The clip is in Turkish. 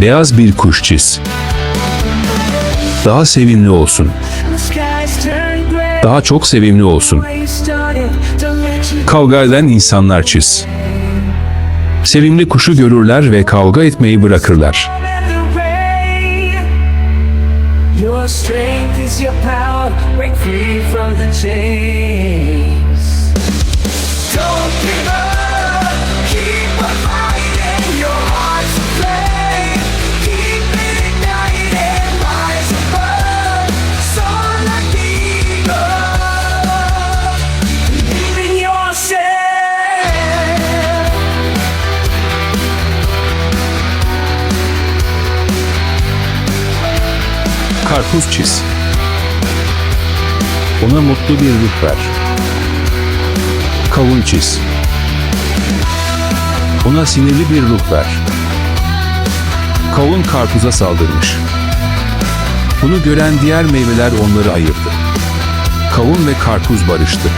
Beyaz bir kuş çiz. Daha sevimli olsun. Daha çok sevimli olsun. Kavga eden insanlar çiz. Sevimli kuşu görürler ve kavga etmeyi bırakırlar. Your strength is your power, break free from the chains. Karpuz çiz. Ona mutlu bir ruh ver. Kavun çiz. Ona sinirli bir ruh ver. Kavun karpuza saldırmış. Bunu gören diğer meyveler onları ayırdı. Kavun ve karpuz barıştı.